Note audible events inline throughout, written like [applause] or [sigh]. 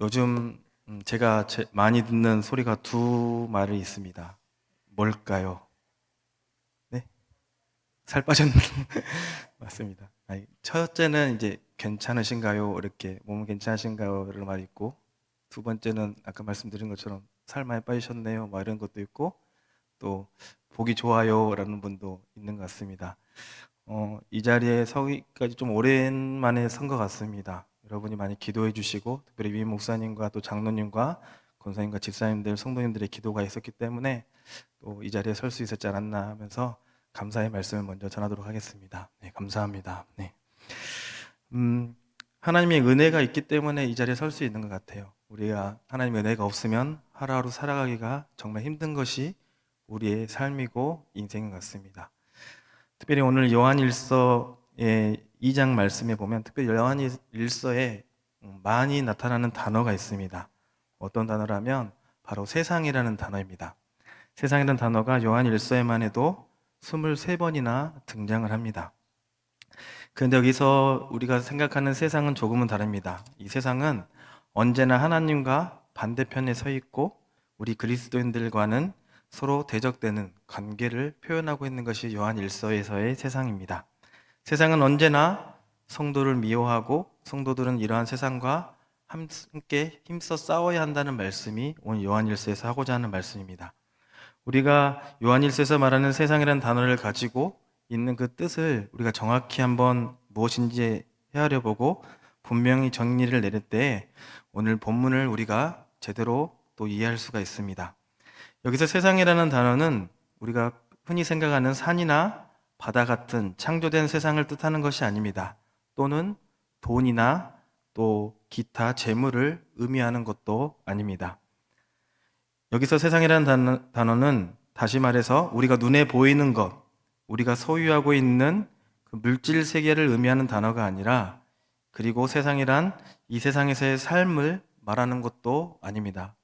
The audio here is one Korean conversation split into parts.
요즘 음, 제가 제- 많이 듣는 소리가 두 말이 있습니다. 뭘까요? 네? 살 빠졌는 [laughs] 맞습니다. 아니, 첫째는 이제 괜찮으신가요? 이렇게 몸 괜찮으신가요? 이런 말이 있고 두 번째는 아까 말씀드린 것처럼 살 많이 빠지셨네요. 뭐 이런 것도 있고 또 보기 좋아요라는 분도 있는 것 같습니다. 어, 이 자리에 서기까지 좀 오랜만에 선 것 같습니다. 여러분이 많이 기도해 주시고 특별히 위 목사님과 또 장로님과 권사님과 집사님들 성도님들의 기도가 있었기 때문에 또 이 자리에 설 수 있었지 않았나 하면서 감사의 말씀을 먼저 전하도록 하겠습니다. 네, 감사합니다. 네. 음, 하나님의 은혜가 있기 때문에 이 자리에 설 수 있는 것 같아요. 우리가 하나님의 은혜가 없으면 하루하루 살아가기가 정말 힘든 것이 우리의 삶이고 인생인 것 같습니다. 특별히 오늘 요한일서의 2장 말씀에 보면 특별히 요한일서에 많이 나타나는 단어가 있습니다. 어떤 단어라면 바로 세상이라는 단어입니다. 세상이라는 단어가 요한 일서에만 해도 23번이나 등장을 합니다. 그런데 여기서 우리가 생각하는 세상은 조금은 다릅니다. 이 세상은 언제나 하나님과 반대편에 서 있고 우리 그리스도인들과는 서로 대적되는 관계를 표현하고 있는 것이 요한 일서에서의 세상입니다. 세상은 언제나 성도를 미워하고 성도들은 이러한 세상과 함께 힘써 싸워야 한다는 말씀이 오늘 요한 일서에서 하고자 하는 말씀입니다. 우리가 요한 일서에서 말하는 세상이라는 단어를 가지고 있는 그 뜻을 우리가 정확히 한번 무엇인지 헤아려 보고 분명히 정리를 내릴 때 오늘 본문을 우리가 제대로 또 이해할 수가 있습니다. 여기서 세상이라는 단어는 우리가 흔히 생각하는 산이나 바다 같은 창조된 세상을 뜻하는 것이 아닙니다. 또는 돈이나 또 기타 재물을 의미하는 것도 아닙니다. 여기서 세상이라는 단어- 단어는 다시 말해서 우리가 눈에 보이는 것, 우리가 소유하고 있는 그 물질 세계를 의미하는 단어가 아니라 그리고 세상이란 이 세상에서의 삶을 말하는 것도 아닙니다.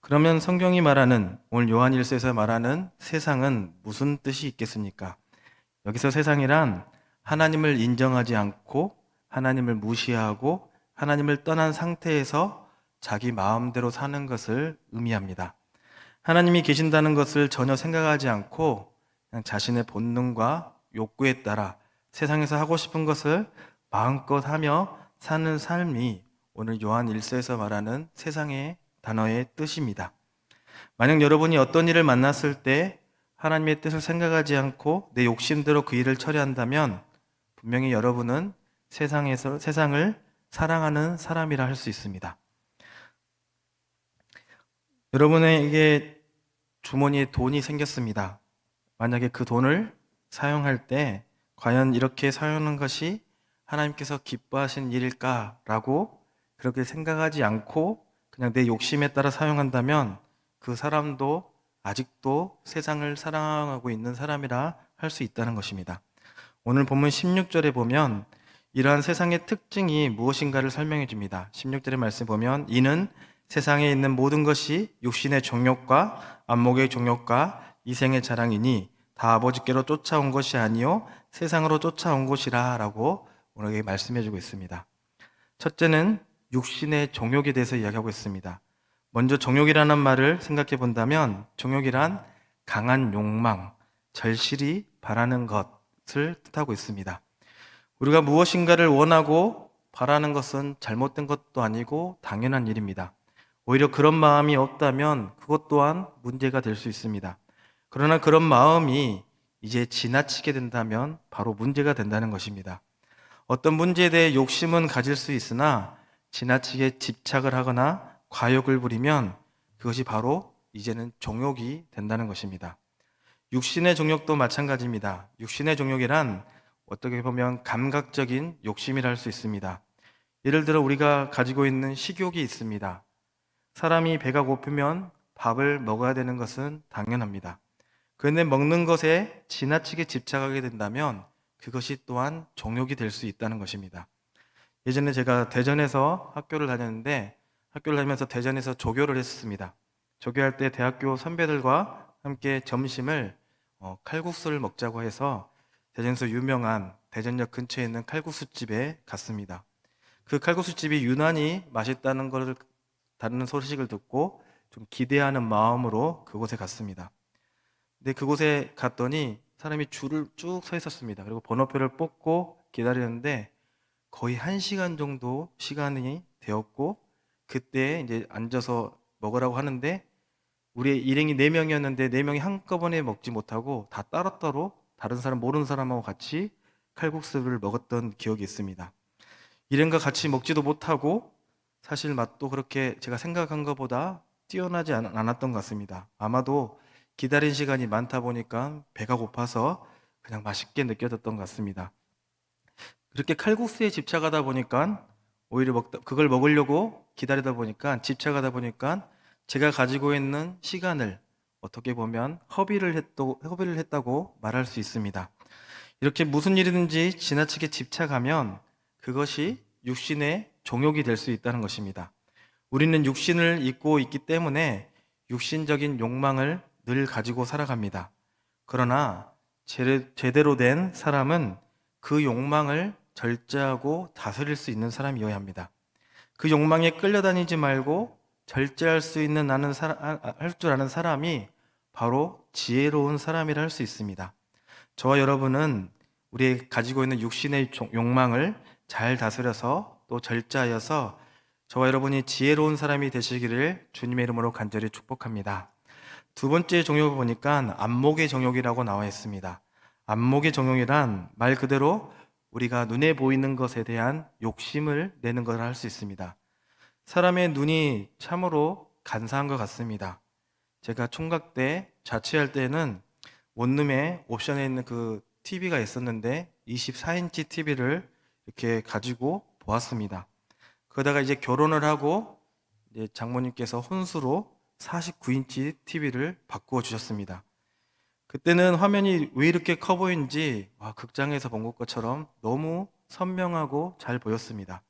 그러면 성경이 말하는 오늘 요한일서에서 말하는 세상은 무슨 뜻이 있겠습니까? 여기서 세상이란 하나님을 인정하지 않고 하나님을 무시하고 하나님을 떠난 상태에서 자기 마음대로 사는 것을 의미합니다. 하나님이 계신다는 것을 전혀 생각하지 않고 자신의 본능과 욕구에 따라 세상에서 하고 싶은 것을 마음껏 하며 사는 삶이 오늘 요한 1서에서 말하는 세상의 단어의 뜻입니다. 만약 여러분이 어떤 일을 만났을 때 하나님의 뜻을 생각하지 않고 내 욕심대로 그 일을 처리한다면 분명히 여러분은 세상에서 세상을 사랑하는 사람이라 할 수 있습니다. 여러분에게 주머니에 돈이 생겼습니다. 만약에 그 돈을 사용할 때 과연 이렇게 사용하는 것이 하나님께서 기뻐하신 일일까라고 그렇게 생각하지 않고 그냥 내 욕심에 따라 사용한다면 그 사람도 아직도 세상을 사랑하고 있는 사람이라 할 수 있다는 것입니다. 오늘 본문 16절에 보면 이러한 세상의 특징이 무엇인가를 설명해 줍니다. 16절의 말씀 보면 이는 세상에 있는 모든 것이 육신의 종욕과 안목의 종욕과 이생의 자랑이니 다 아버지께로 쫓아온 것이 아니요 세상으로 쫓아온 것이라라고 오늘 말씀해 주고 있습니다. 첫째는 육신의 종욕에 대해서 이야기하고 있습니다. 먼저 종욕이라는 말을 생각해 본다면 종욕이란 강한 욕망, 절실히 바라는 것을 뜻하고 있습니다. 우리가 무엇인가를 원하고 바라는 것은 잘못된 것도 아니고 당연한 일입니다. 오히려 그런 마음이 없다면 그것 또한 문제가 될 수 있습니다. 그러나 그런 마음이 이제 지나치게 된다면 바로 문제가 된다는 것입니다. 어떤 문제에 대해 욕심은 가질 수 있으나 지나치게 집착을 하거나 과욕을 부리면 그것이 바로 이제는 종욕이 된다는 것입니다. 육신의 종욕도 마찬가지입니다. 육신의 종욕이란 어떻게 보면 감각적인 욕심이라 할 수 있습니다. 예를 들어 우리가 가지고 있는 식욕이 있습니다. 사람이 배가 고프면 밥을 먹어야 되는 것은 당연합니다. 그런데 먹는 것에 지나치게 집착하게 된다면 그것이 또한 종욕이 될 수 있다는 것입니다. 예전에 제가 대전에서 학교를 다녔는데 학교를 다니면서 대전에서 조교를 했습니다. 조교할 때 대학교 선배들과 함께 점심을 어, 칼국수를 먹자고 해서 대전에서 유명한 대전역 근처에 있는 칼국수 집에 갔습니다. 그 칼국수집이 유난히 맛있다는 것을 다는 소식을 듣고 좀 기대하는 마음으로 그곳에 갔습니다. 근데 그곳에 갔더니 사람이 줄을 쭉 서 있었습니다. 그리고 번호표를 뽑고 기다리는데 거의 한 시간 정도 시간이 되었고 그때 이제 앉아서 먹으라고 하는데 우리 일행이 네 명이었는데 네 명이 한꺼번에 먹지 못하고 다 따로따로 다른 사람 모르는 사람하고 같이 칼국수를 먹었던 기억이 있습니다. 일행과 같이 먹지도 못하고 사실 맛도 그렇게 제가 생각한 것보다 뛰어나지 않- 않았던 것 같습니다. 아마도 기다린 시간이 많다 보니까 배가 고파서 그냥 맛있게 느껴졌던 것 같습니다. 그렇게 칼국수에 집착하다 보니까 오히려 먹다, 그걸 먹으려고 기다리다 보니까 집착하다 보니까 제가 가지고 있는 시간을 어떻게 보면 허비를 했도, 허비를 했다고 말할 수 있습니다. 이렇게 무슨 일이든지 지나치게 집착하면 그것이 육신의 종욕이 될 수 있다는 것입니다. 우리는 육신을 입고 있기 때문에 육신적인 욕망을 늘 가지고 살아갑니다. 그러나 제- 제대로 된 사람은 그 욕망을 절제하고 다스릴 수 있는 사람이어야 합니다. 그 욕망에 끌려다니지 말고 절제할 수 있는 나는 할 줄 아는 사람이 바로 지혜로운 사람이라 할 수 있습니다. 저와 여러분은 우리 가지고 있는 육신의 종- 욕망을 잘 다스려서 또 절제하여서 저와 여러분이 지혜로운 사람이 되시기를 주님의 이름으로 간절히 축복합니다. 두 번째 종욕을 보니까 안목의 종욕이라고 나와 있습니다. 안목의 종욕이란 말 그대로 우리가 눈에 보이는 것에 대한 욕심을 내는 것을 할 수 있습니다. 사람의 눈이 참으로 간사한 것 같습니다. 제가 총각 때 자취할 때는 원룸에 옵션에 있는 그 TV가 있었는데 24인치 TV를 이렇게 가지고 보았습니다. 그러다가 이제 결혼을 하고 이제 장모님께서 혼수로 49인치 TV를 바꾸어 주셨습니다. 그때는 화면이 왜 이렇게 커 보이는지 와, 극장에서 본 것처럼 너무 선명하고 잘 보였습니다.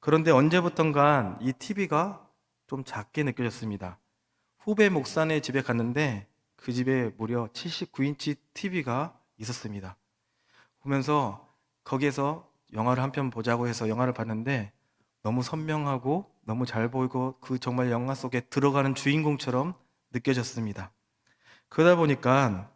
그런데 언제부턴가 이 TV가 좀 작게 느껴졌습니다. 후배 목사네 집에 갔는데 그 집에 무려 79인치 TV가 있었습니다. 보면서 거기에서 영화를 한 편 보자고 해서 영화를 봤는데 너무 선명하고 너무 잘 보이고 그 정말 영화 속에 들어가는 주인공처럼 느껴졌습니다. 그러다 보니까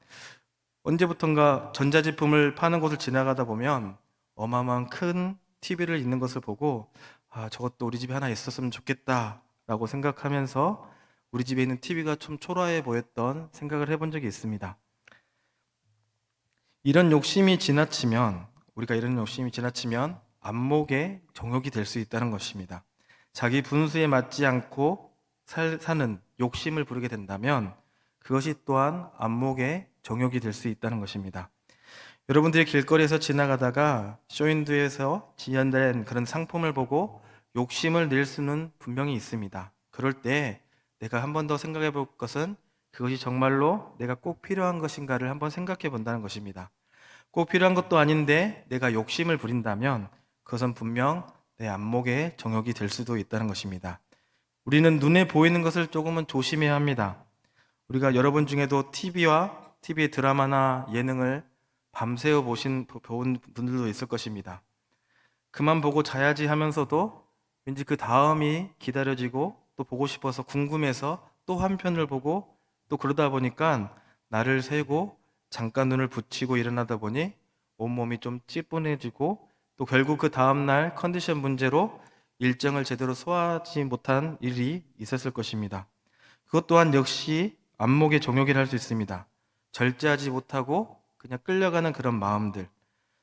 언제부턴가 전자제품을 파는 곳을 지나가다 보면 어마어마한 큰 TV를 있는 것을 보고 아, 저것도 우리 집에 하나 있었으면 좋겠다라고 생각하면서 우리 집에 있는 TV가 좀 초라해 보였던 생각을 해본 적이 있습니다. 이런 욕심이 지나치면 우리가 이런 욕심이 지나치면 안목의 정욕이 될 수 있다는 것입니다. 자기 분수에 맞지 않고 살, 사는 욕심을 부르게 된다면 그것이 또한 안목의 정욕이 될 수 있다는 것입니다. 여러분들이 길거리에서 지나가다가 쇼윈도에서 지연된 그런 상품을 보고 욕심을 낼 수는 분명히 있습니다. 그럴 때 내가 한 번 더 생각해 볼 것은 그것이 정말로 내가 꼭 필요한 것인가를 한번 생각해 본다는 것입니다. 꼭 필요한 것도 아닌데 내가 욕심을 부린다면 그것은 분명 내 안목의 정욕이 될 수도 있다는 것입니다. 우리는 눈에 보이는 것을 조금은 조심해야 합니다. 우리가 여러분 중에도 TV와 TV의 드라마나 예능을 밤새워 보신 본 분들도 있을 것입니다. 그만 보고 자야지 하면서도 왠지 그 다음이 기다려지고 또 보고 싶어서 궁금해서 또 한 편을 보고 또 그러다 보니까 나를 세고 잠깐 눈을 붙이고 일어나다 보니 온몸이 좀 찌뿌해지고 또 결국 그 다음날 컨디션 문제로 일정을 제대로 소화하지 못한 일이 있었을 것입니다. 그것 또한 역시 안목의 종욕이라 할 수 있습니다. 절제하지 못하고 그냥 끌려가는 그런 마음들.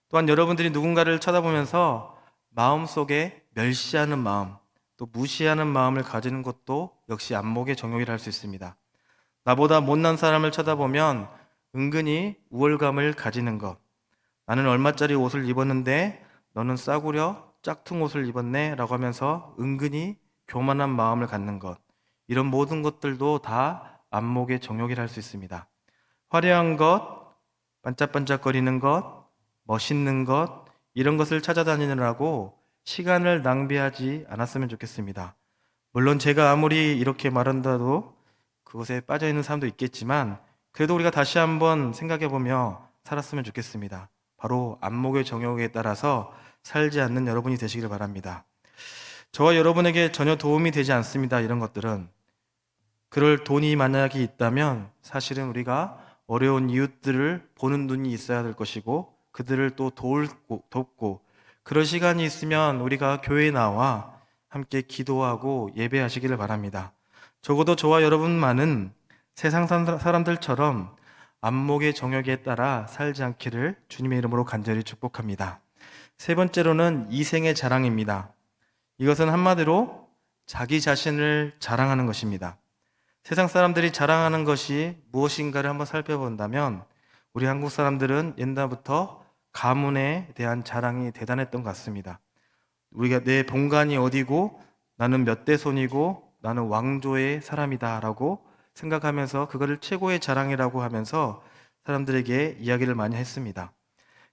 또한 여러분들이 누군가를 쳐다보면서 마음속에 멸시하는 마음, 또 무시하는 마음을 가지는 것도 역시 안목의 정욕이라 할 수 있습니다. 나보다 못난 사람을 쳐다보면 은근히 우월감을 가지는 것. 나는 얼마짜리 옷을 입었는데 너는 싸구려 짝퉁 옷을 입었네 라고 하면서 은근히 교만한 마음을 갖는 것. 이런 모든 것들도 다 안목의 정욕이라 할 수 있습니다. 화려한 것, 반짝반짝거리는 것, 멋있는 것, 이런 것을 찾아다니느라고 시간을 낭비하지 않았으면 좋겠습니다. 물론 제가 아무리 이렇게 말한다도 그것에 빠져 있는 사람도 있겠지만 그래도 우리가 다시 한번 생각해 보며 살았으면 좋겠습니다. 바로 안목의 정욕에 따라서 살지 않는 여러분이 되시기를 바랍니다. 저와 여러분에게 전혀 도움이 되지 않습니다. 이런 것들은 그럴 돈이 만약에 있다면 사실은 우리가 어려운 이웃들을 보는 눈이 있어야 될 것이고 그들을 또 돕고, 돕고 그런 시간이 있으면 우리가 교회에 나와 함께 기도하고 예배하시기를 바랍니다. 적어도 저와 여러분만은 세상 사- 사람들처럼 안목의 정욕에 따라 살지 않기를 주님의 이름으로 간절히 축복합니다. 세 번째로는 이생의 자랑입니다. 이것은 한마디로 자기 자신을 자랑하는 것입니다. 세상 사람들이 자랑하는 것이 무엇인가를 한번 살펴본다면 우리 한국 사람들은 옛날부터 가문에 대한 자랑이 대단했던 것 같습니다. 우리가 내 본관이 어디고 나는 몇 대 손이고 나는 왕조의 사람이다라고 생각하면서 그거를 최고의 자랑이라고 하면서 사람들에게 이야기를 많이 했습니다.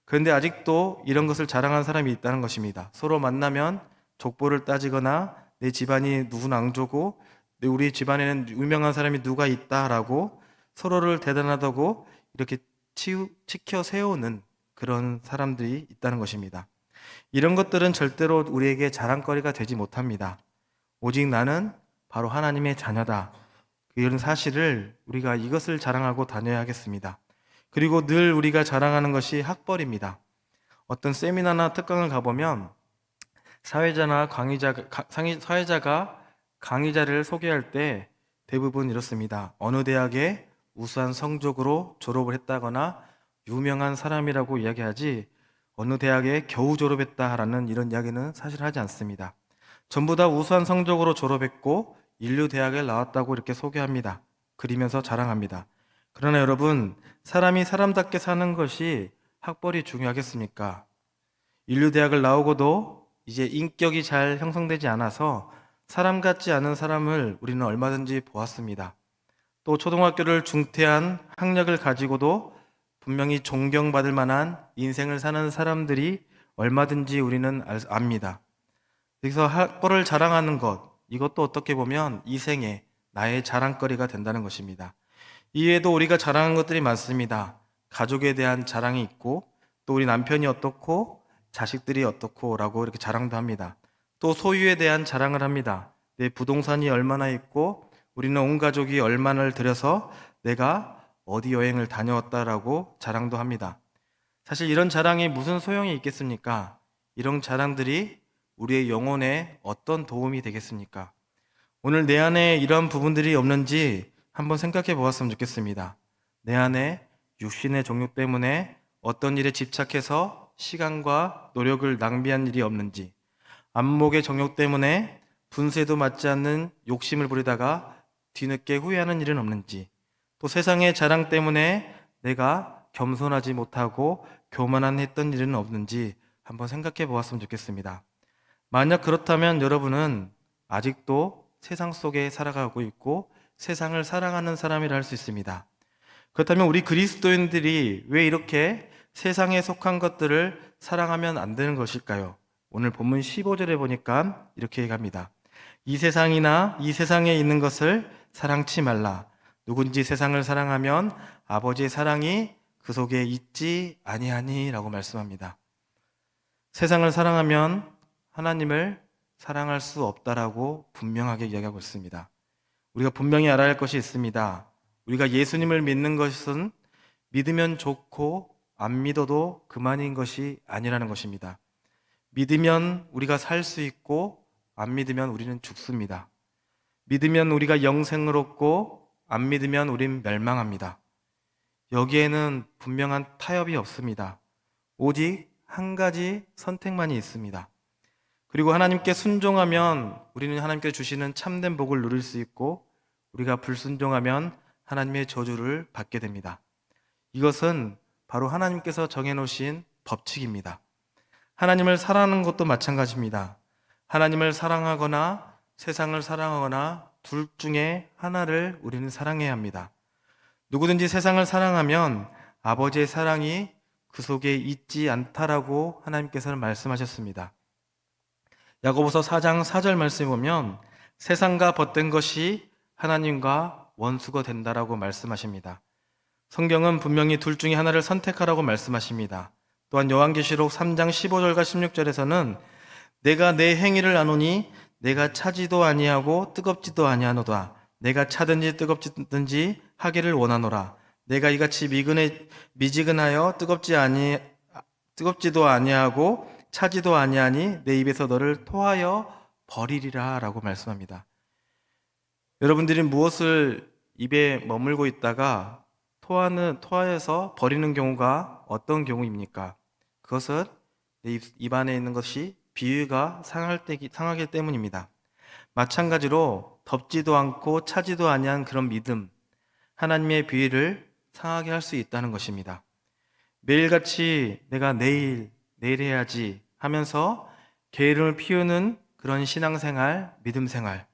그런데 아직도 이런 것을 자랑하는 사람이 있다는 것입니다. 서로 만나면 족보를 따지거나 내 집안이 누구 낭조고 내 우리 집안에는 유명한 사람이 누가 있다라고 서로를 대단하다고 이렇게 치우, 치켜 세우는 그런 사람들이 있다는 것입니다. 이런 것들은 절대로 우리에게 자랑거리가 되지 못합니다. 오직 나는 바로 하나님의 자녀다. 이런 사실을 우리가 이것을 자랑하고 다녀야 하겠습니다. 그리고 늘 우리가 자랑하는 것이 학벌입니다. 어떤 세미나나 특강을 가보면 사회자나 강의자, 사회자가 강의자를 소개할 때 대부분 이렇습니다. 어느 대학에 우수한 성적으로 졸업을 했다거나 유명한 사람이라고 이야기하지 어느 대학에 겨우 졸업했다라는 이런 이야기는 사실 하지 않습니다. 전부 다 우수한 성적으로 졸업했고 인류 대학에 나왔다고 이렇게 소개합니다. 그리면서 자랑합니다. 그러나 여러분, 사람이 사람답게 사는 것이 학벌이 중요하겠습니까? 인류 대학을 나오고도 이제 인격이 잘 형성되지 않아서 사람 같지 않은 사람을 우리는 얼마든지 보았습니다. 또 초등학교를 중퇴한 학력을 가지고도 분명히 존경받을 만한 인생을 사는 사람들이 얼마든지 우리는 알- 압니다. 여기서 학벌을 자랑하는 것, 이것도 어떻게 보면 이 생에 나의 자랑거리가 된다는 것입니다. 이외에도 우리가 자랑하는 것들이 많습니다. 가족에 대한 자랑이 있고, 또 우리 남편이 어떻고, 자식들이 어떻고 라고 이렇게 자랑도 합니다. 또 소유에 대한 자랑을 합니다. 내 부동산이 얼마나 있고, 우리는 온 가족이 얼마나를 들여서 내가 어디 여행을 다녀왔다라고 자랑도 합니다. 사실 이런 자랑이 무슨 소용이 있겠습니까? 이런 자랑들이 우리의 영혼에 어떤 도움이 되겠습니까? 오늘 내 안에 이런 부분들이 없는지 한번 생각해 보았으면 좋겠습니다. 내 안에 육신의 종류 때문에 어떤 일에 집착해서 시간과 노력을 낭비한 일이 없는지, 안목의 정욕 때문에 분쇄도 맞지 않는 욕심을 부리다가 뒤늦게 후회하는 일은 없는지, 또 세상의 자랑 때문에 내가 겸손하지 못하고 교만한 했던 일은 없는지 한번 생각해 보았으면 좋겠습니다. 만약 그렇다면 여러분은 아직도 세상 속에 살아가고 있고 세상을 사랑하는 사람이라 할 수 있습니다. 그렇다면 우리 그리스도인들이 왜 이렇게 세상에 속한 것들을 사랑하면 안 되는 것일까요? 오늘 본문 15절에 보니까 이렇게 얘기합니다. 이 세상이나 이 세상에 있는 것을 사랑치 말라. 누군지 세상을 사랑하면 아버지의 사랑이 그 속에 있지 아니하니라고 말씀합니다. 세상을 사랑하면 하나님을 사랑할 수 없다라고 분명하게 이야기하고 있습니다. 우리가 분명히 알아야 할 것이 있습니다. 우리가 예수님을 믿는 것은 믿으면 좋고 안 믿어도 그만인 것이 아니라는 것입니다. 믿으면 우리가 살 수 있고 안 믿으면 우리는 죽습니다. 믿으면 우리가 영생을 얻고 안 믿으면 우린 멸망합니다. 여기에는 분명한 타협이 없습니다. 오직 한 가지 선택만이 있습니다. 그리고 하나님께 순종하면 우리는 하나님께 주시는 참된 복을 누릴 수 있고 우리가 불순종하면 하나님의 저주를 받게 됩니다. 이것은 바로 하나님께서 정해놓으신 법칙입니다. 하나님을 사랑하는 것도 마찬가지입니다. 하나님을 사랑하거나 세상을 사랑하거나 둘 중에 하나를 우리는 사랑해야 합니다. 누구든지 세상을 사랑하면 아버지의 사랑이 그 속에 있지 않다라고 하나님께서는 말씀하셨습니다. 야고보서 4장 4절 말씀에 보면 세상과 벗된 것이 하나님과 원수가 된다라고 말씀하십니다. 성경은 분명히 둘 중에 하나를 선택하라고 말씀하십니다. 또한 요한계시록 3장 15절과 16절에서는 내가 내 행위를 아노니 내가 차지도 아니하고 뜨겁지도 아니하노다. 내가 차든지 뜨겁든지 하기를 원하노라. 내가 이같이 미근해 미지근하여 뜨겁지 아니 뜨겁지도 아니하고 차지도 아니하니 내 입에서 너를 토하여 버리리라라고 말씀합니다. 여러분들이 무엇을 입에 머물고 있다가 토하는 토하여서 버리는 경우가 어떤 경우입니까? 그것은 내 입, 입 안에 있는 것이 비위가 상할 때 상하기 때문입니다. 마찬가지로 덥지도 않고 차지도 아니한 그런 믿음, 하나님의 비위를 상하게 할 수 있다는 것입니다. 매일같이 내가 내일, 내일 해야지 하면서 게으름을 피우는 그런 신앙생활, 믿음생활,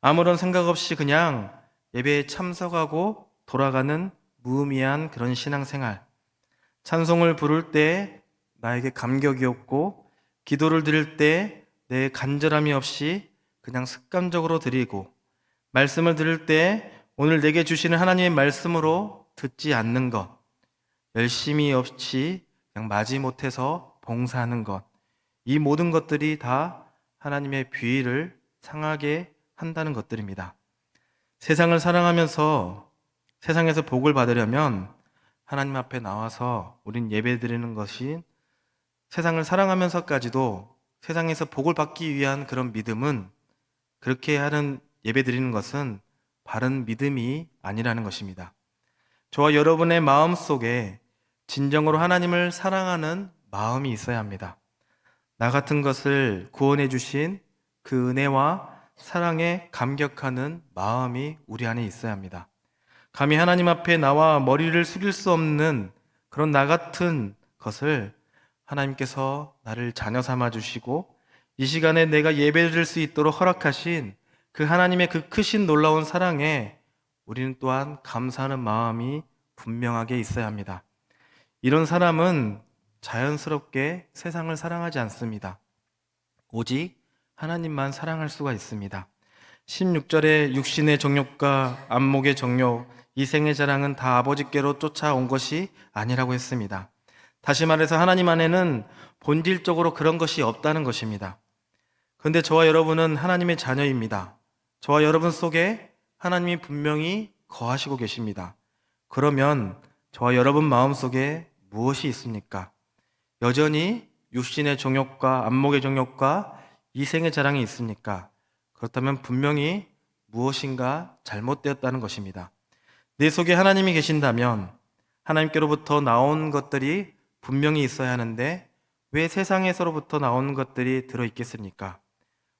아무런 생각 없이 그냥 예배에 참석하고 돌아가는 무의미한 그런 신앙생활, 찬송을 부를 때 나에게 감격이 없고 기도를 드릴 때 내 간절함이 없이 그냥 습관적으로 드리고 말씀을 들을 때 오늘 내게 주시는 하나님의 말씀으로 듣지 않는 것, 열심히 없이 그냥 마지못해서 봉사하는 것, 이 모든 것들이 다 하나님의 비위를 상하게 한다는 것들입니다. 세상을 사랑하면서 세상에서 복을 받으려면 하나님 앞에 나와서 우린 예배 드리는 것이 세상을 사랑하면서까지도 세상에서 복을 받기 위한 그런 믿음은 그렇게 하는 예배 드리는 것은 바른 믿음이 아니라는 것입니다. 저와 여러분의 마음 속에 진정으로 하나님을 사랑하는 마음이 있어야 합니다. 나 같은 것을 구원해 주신 그 은혜와 사랑에 감격하는 마음이 우리 안에 있어야 합니다. 감히 하나님 앞에 나와 머리를 숙일 수 없는 그런 나 같은 것을 하나님께서 나를 자녀 삼아 주시고 이 시간에 내가 예배 드릴 수 있도록 허락하신 그 하나님의 그 크신 놀라운 사랑에 우리는 또한 감사하는 마음이 분명하게 있어야 합니다. 이런 사람은 자연스럽게 세상을 사랑하지 않습니다. 오직 하나님만 사랑할 수가 있습니다. 16절에 육신의 정욕과 안목의 정욕, 이생의 자랑은 다 아버지께로 쫓아온 것이 아니라고 했습니다. 다시 말해서 하나님 안에는 본질적으로 그런 것이 없다는 것입니다. 그런데 저와 여러분은 하나님의 자녀입니다. 저와 여러분 속에 하나님이 분명히 거하시고 계십니다. 그러면 저와 여러분 마음 속에 무엇이 있습니까? 여전히 육신의 정욕과 안목의 정욕과 이생의 자랑이 있습니까? 그렇다면 분명히 무엇인가 잘못되었다는 것입니다. 내 속에 하나님이 계신다면 하나님께로부터 나온 것들이 분명히 있어야 하는데 왜 세상에서로부터 나온 것들이 들어 있겠습니까?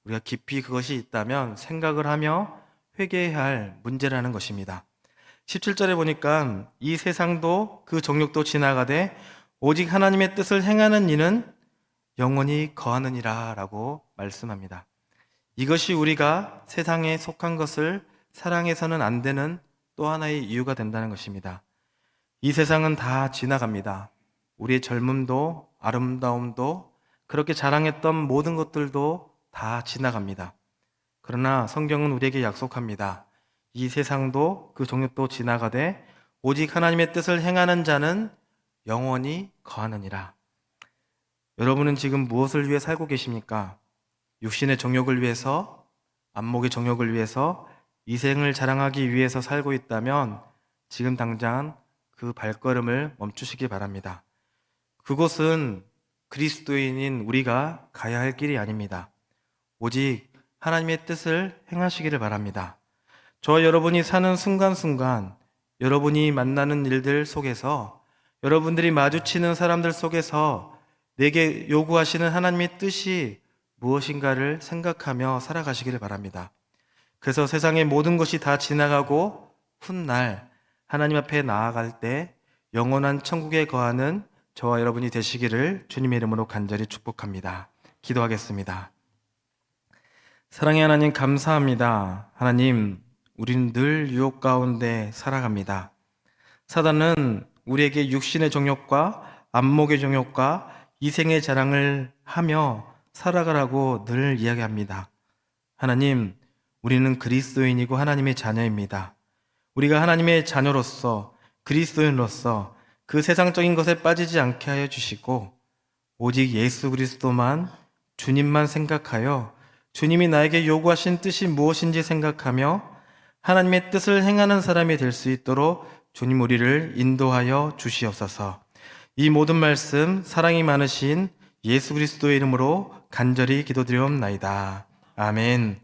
우리가 깊이 그것이 있다면 생각을 하며 회개해야 할 문제라는 것입니다. 17절에 보니까 이 세상도 그 정욕도 지나가되 오직 하나님의 뜻을 행하는 이는 영원히 거하느니라 라고 말씀합니다. 이것이 우리가 세상에 속한 것을 사랑해서는 안 되는 또 하나의 이유가 된다는 것입니다. 이 세상은 다 지나갑니다. 우리의 젊음도 아름다움도 그렇게 자랑했던 모든 것들도 다 지나갑니다. 그러나 성경은 우리에게 약속합니다. 이 세상도 그 종류도 지나가되 오직 하나님의 뜻을 행하는 자는 영원히 거하느니라. 여러분은 지금 무엇을 위해 살고 계십니까? 육신의 정욕을 위해서, 안목의 정욕을 위해서, 이 생을 자랑하기 위해서 살고 있다면 지금 당장 그 발걸음을 멈추시기 바랍니다. 그곳은 그리스도인인 우리가 가야 할 길이 아닙니다. 오직 하나님의 뜻을 행하시기를 바랍니다. 저 여러분이 사는 순간순간, 여러분이 만나는 일들 속에서, 여러분들이 마주치는 사람들 속에서 내게 요구하시는 하나님의 뜻이 무엇인가를 생각하며 살아가시기를 바랍니다. 그래서 세상의 모든 것이 다 지나가고 훗날 하나님 앞에 나아갈 때 영원한 천국에 거하는 저와 여러분이 되시기를 주님의 이름으로 간절히 축복합니다. 기도하겠습니다. 사랑의 하나님 감사합니다. 하나님, 우리는 늘 유혹 가운데 살아갑니다. 사단은 우리에게 육신의 정욕과 안목의 정욕과 이생의 자랑을 하며 살아가라고 늘 이야기합니다. 하나님, 우리는 그리스도인이고 하나님의 자녀입니다. 우리가 하나님의 자녀로서 그리스도인으로서 그 세상적인 것에 빠지지 않게 하여 주시고 오직 예수 그리스도만 주님만 생각하여 주님이 나에게 요구하신 뜻이 무엇인지 생각하며 하나님의 뜻을 행하는 사람이 될 수 있도록 주님 우리를 인도하여 주시옵소서. 이 모든 말씀 사랑이 많으신 예수 그리스도의 이름으로 간절히 기도드리옵나이다. 아멘.